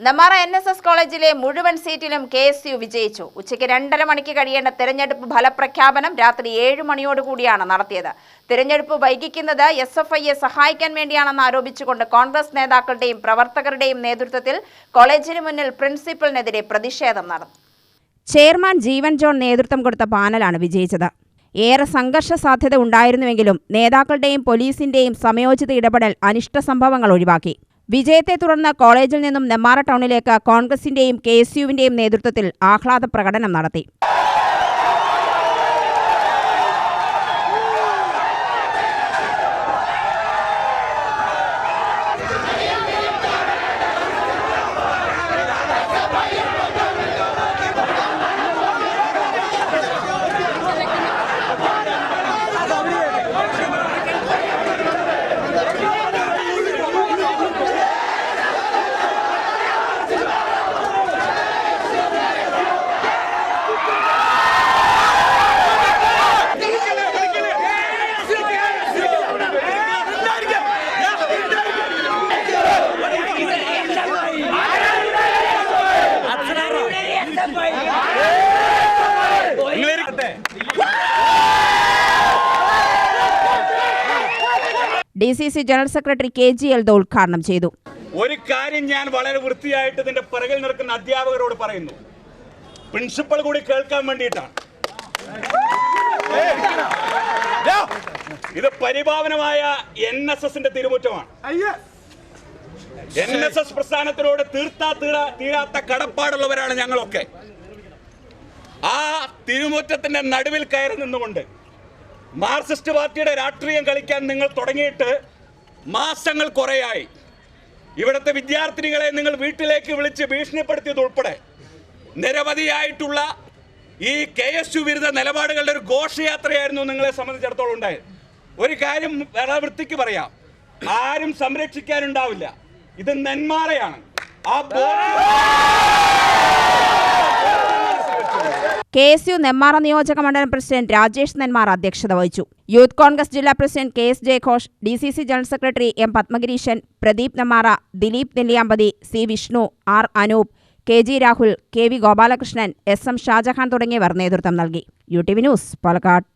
Nemmara N S S കോളേജിലെ മുഴുവൻ സീറ്റിലും കെ എസ് യു വിജയിച്ചു. ഉച്ചയ്ക്ക് രണ്ടര മണിക്ക് കഴിയേണ്ട തെരഞ്ഞെടുപ്പ് ഫലപ്രഖ്യാപനം രാത്രി ഏഴ് മണിയോടുകൂടിയാണ് നടത്തിയത്. തെരഞ്ഞെടുപ്പ് വൈകിക്കുന്നത് എസ് എഫ് ഐയെ സഹായിക്കാൻ വേണ്ടിയാണെന്ന് ആരോപിച്ചുകൊണ്ട് കോൺഗ്രസ് നേതാക്കളുടെയും പ്രവർത്തകരുടെയും നേതൃത്വത്തിൽ കോളേജിന് മുന്നിൽ പ്രിൻസിപ്പലിനെതിരെ പ്രതിഷേധം നടന്നു. ചെയർമാൻ ജീവൻ ജോൺ നേതൃത്വം കൊടുത്ത പാനലാണ് വിജയിച്ചത്. ഏറെ സംഘർഷ സാധ്യത ഉണ്ടായിരുന്നുവെങ്കിലും നേതാക്കളുടെയും പോലീസിന്റെയും സമയോചിത ഇടപെടൽ അനിഷ്ട സംഭവങ്ങൾ ഒഴിവാക്കി. വിജയത്തെ തുടർന്ന് കോളേജിൽ നിന്നും നെമ്മാറ ടൗണിലേക്ക് കോൺഗ്രസിന്റെയും കെ എസ് യുവിന്റെയും നേതൃത്വത്തിൽ ആഹ്ലാദ പ്രകടനം നടത്തി. D C C general secretary K G Eldho ഉദ്ഘാടനം ചെയ്തു. ഒരു കാര്യം ഞാൻ വളരെ വൃത്തിയായിട്ട് ഇതിന്റെ പിറകിൽ നിൽക്കുന്ന അധ്യാപകരോട് പറയുന്നു. പ്രിൻസിപ്പൾ കൂടി കേൾക്കാൻ വേണ്ടിയിട്ടാണ്. ഇത് പരിഭാവനമായ എൻ എസ് എസിന്റെ തിരുമുറ്റമാണ്. എൻ എസ് എസ് പ്രസ്ഥാനത്തിനോട് തീർത്താ തീരാത്ത കടപ്പാടുള്ളവരാണ് ഞങ്ങളൊക്കെ. ആ തിരുമുറ്റത്തിന്റെ നടുവിൽ കയറി നിന്നുകൊണ്ട് മാർക്സിസ്റ്റ് പാർട്ടിയുടെ രാഷ്ട്രീയം കളിക്കാൻ നിങ്ങൾ തുടങ്ങിയിട്ട് മാസങ്ങൾ കുറേയായി. ഇവിടുത്തെ വിദ്യാർത്ഥിനികളെ നിങ്ങൾ വീട്ടിലേക്ക് വിളിച്ച് ഭീഷണിപ്പെടുത്തിയത് ഉൾപ്പെടെ നിരവധിയായിട്ടുള്ള ഈ കെ എസ് യു വിരുദ്ധ നിലപാടുകളുടെ ഒരു ഘോഷയാത്രയായിരുന്നു നിങ്ങളെ സംബന്ധിച്ചിടത്തോളം ഉണ്ടായത്. ഒരു കാര്യം വേറെ വൃത്തിക്ക് പറയാം. ആരും സംരക്ഷിക്കാനുണ്ടാവില്ല. ഇത് നെന്മാറയാണ്. ആ board K S U Nemmara നിയോജക മണ്ഡലം പ്രസിഡന്റ് രാജേഷ് നെന്മാർ അധ്യക്ഷത വഹിച്ചു. യൂത്ത് കോൺഗ്രസ് ജില്ലാ president K S ജയഘോഷ് D C C general secretary M Padmagireesan Pradeep Nemmara Dileep Nelliyampathy C Vishnu R Anoop K G Rahul K V Gopalakrishnan S M Shajahan തുടങ്ങിയവർ നേതൃത്വം നൽകി. U T V news Palakkad.